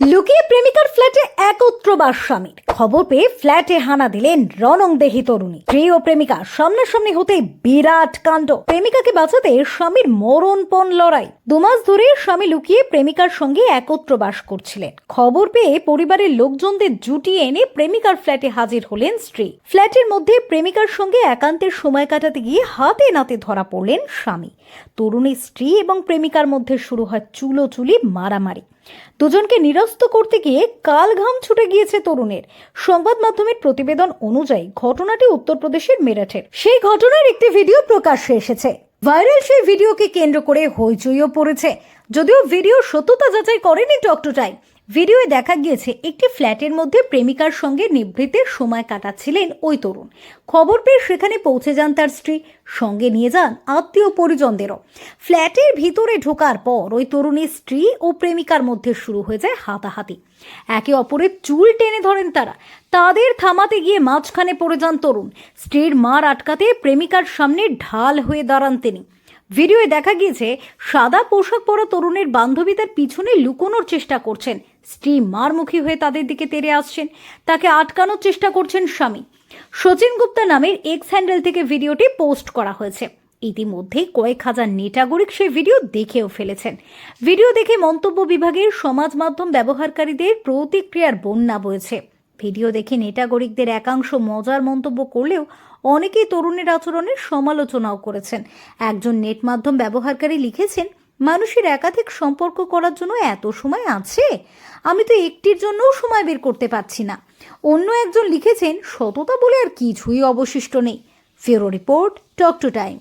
লুকিয়ে প্রেমিকার ফ্ল্যাটে একত্র বাস স্বামীর। খবর পেয়ে ফ্ল্যাটে হানা দিলেন রণংদেহী তরুণী। স্ত্রী ও প্রেমিকা সামনাসামনি হতে বিরাট কাণ্ড। প্রেমিকাকে বাঁচাতে স্বামীর মরণপণ লড়াই। দুমাস ধরে স্বামী লুকিয়ে প্রেমিকার সঙ্গে একত্র বাস করছিলেন। খবর পেয়ে পরিবারের লোকজনদের জুটিয়ে এনে প্রেমিকার ফ্ল্যাটে হাজির হলেন স্ত্রী। ফ্ল্যাটের মধ্যে প্রেমিকার সঙ্গে একান্তের সময় কাটাতে গিয়ে হাতে নাতে ধরা পড়লেন স্বামী। তরুণী স্ত্রী এবং প্রেমিকার মধ্যে শুরু হয় চুলো চুলি মারামারি। দুজনকে নিরস্ত করতে গিয়ে কাল ঘাম ছুটে গিয়েছে তরুণের। সংবাদ মাধ্যমের প্রতিবেদন অনুযায়ী ঘটনাটি উত্তরপ্রদেশের মেরাঠের। সেই ঘটনার একটি ভিডিও প্রকাশ্যে এসেছে। ভাইরাল সেই ভিডিওকে কেন্দ্র করে হইচইও পড়েছে। যদিও ভিডিও সত্যতা যাচাই করেনি টকটুটাই ভিডিওয়ে দেখা গিয়েছে একটি ফ্ল্যাটের মধ্যে প্রেমিকার সঙ্গে নিভৃতের সময় কাটাচ্ছিলেন ওই তরুণ। খবর পেয়ে সেখানে পৌঁছে যান তার স্ত্রী। সঙ্গে নিয়ে যান আত্মীয় পরিজনদেরও। ফ্ল্যাটের ভিতরে ঢোকার পর ওই তরুণীর স্ত্রী ও প্রেমিকার মধ্যে শুরু হয়ে যায় হাতাহাতি। একে অপরের চুল টেনে ধরেন তারা। তাদের থামাতে গিয়ে মাঝখানে পড়ে যান তরুণ। স্ত্রীর মার আটকাতে প্রেমিকার সামনে ঢাল হয়ে দাঁড়ান তিনি। ভিডিওয়ে দেখা গিয়েছে, সাদা পোশাক পরা তরুণের বান্ধবী তার পিছনে লুকোনোর চেষ্টা করছেন। স্ত্রী মারমুখী হয়ে তাদের দিকে তেড়ে আসছেন। তাকে আটকানোর চেষ্টা করছেন স্বামী। সচিন গুপ্তা নামের এক্স হ্যান্ডেল থেকে ভিডিওটি পোস্ট করা হয়েছে। ইতিমধ্যেই কয়েক হাজার নেটাগরিক সেই ভিডিও দেখেও ফেলেছেন। ভিডিও দেখে মন্তব্য বিভাগের সমাজ মাধ্যম ব্যবহারকারীদের প্রতিক্রিয়ার বন্যা বয়েছে। ভিডিও দেখে নেটাগরিকদের একাংশ মজার মন্তব্য করলেও অনেকেই তরুণের আচরণের সমালোচনাও করেছেন। একজন নেট মাধ্যম ব্যবহারকারী লিখেছেন, মানুষের একাধিক সম্পর্ক করার জন্য এত সময় আছে? আমি তো একটির জন্যও সময় বের করতে পারছি না। অন্য একজন লিখেছেন, সততা বলে আর কিছুই অবশিষ্ট নেই। ফেরো রিপোর্ট টক টু টাইম।